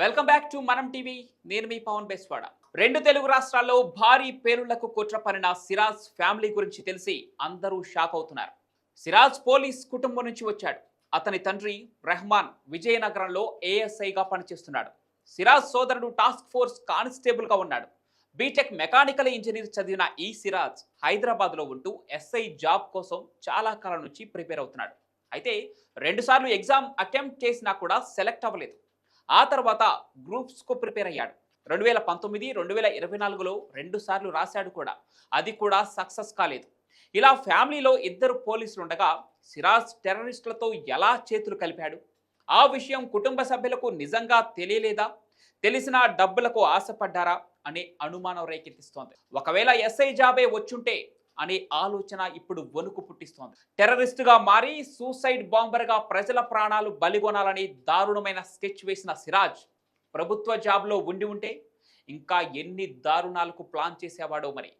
Welcome back to Manam TV నేను మీ పవన్ బెస్వాడ. రెండు తెలుగు రాష్ట్రాల్లో భారీ పేలుళ్ళకు కుట్ర పనిన సిరాజ్ ఫ్యామిలీ గురించి తెలిసి అందరూ షాక్ అవుతున్నారు. సిరాజ్ పోలీస్ కుటుంబం నుంచి వచ్చాడు. అతని తండ్రి రెహమాన్ విజయనగరంలో ఏఎస్ఐగా పనిచేస్తున్నాడు. సిరాజ్ సోదరుడు టాస్క్ ఫోర్స్ కానిస్టేబుల్గా ఉన్నాడు. బీటెక్ మెకానికల్ ఇంజనీర్ చదివిన ఈ సిరాజ్ హైదరాబాద్లో ఉంటూ ఎస్ఐ జాబ్ కోసం చాలా కాలం నుంచి ప్రిపేర్ అవుతున్నాడు. అయితే రెండుసార్లు ఎగ్జామ్ అటెంప్ట్ చేసినా కూడా సెలెక్ట్ అవ్వలేదు. ఆ తర్వాత గ్రూప్స్కు ప్రిపేర్ అయ్యాడు. రెండు వేల పంతొమ్మిది రెండు వేల ఇరవై నాలుగులో రెండుసార్లు రాశాడు కూడా. అది కూడా సక్సెస్ కాలేదు. ఇలా ఫ్యామిలీలో ఇద్దరు పోలీసులు ఉండగా సిరాజ్ టెర్రరిస్టులతో ఎలా చేతులు కలిపాడు? ఆ విషయం కుటుంబ సభ్యులకు నిజంగా తెలియలేదా? తెలిసిన డబ్బులకు ఆశపడ్డారా? అనే అనుమానం రేకెత్తిస్తోంది. ఒకవేళ ఎస్ఐ జాబే వచ్చుంటే అనే ఆలోచన ఇప్పుడు వణుకు పుట్టిస్తోంది. టెర్రరిస్టుగా మారి సూసైడ్ బాంబర్గా ప్రజల ప్రాణాలు బలిగొనాలని దారుణమైన స్కెచ్ వేసిన సిరాజ్ ప్రభుత్వ జాబ్లో ఉండి ఉంటే ఇంకా ఎన్ని దారుణాలకు ప్లాన్ చేసేవాడో మరి?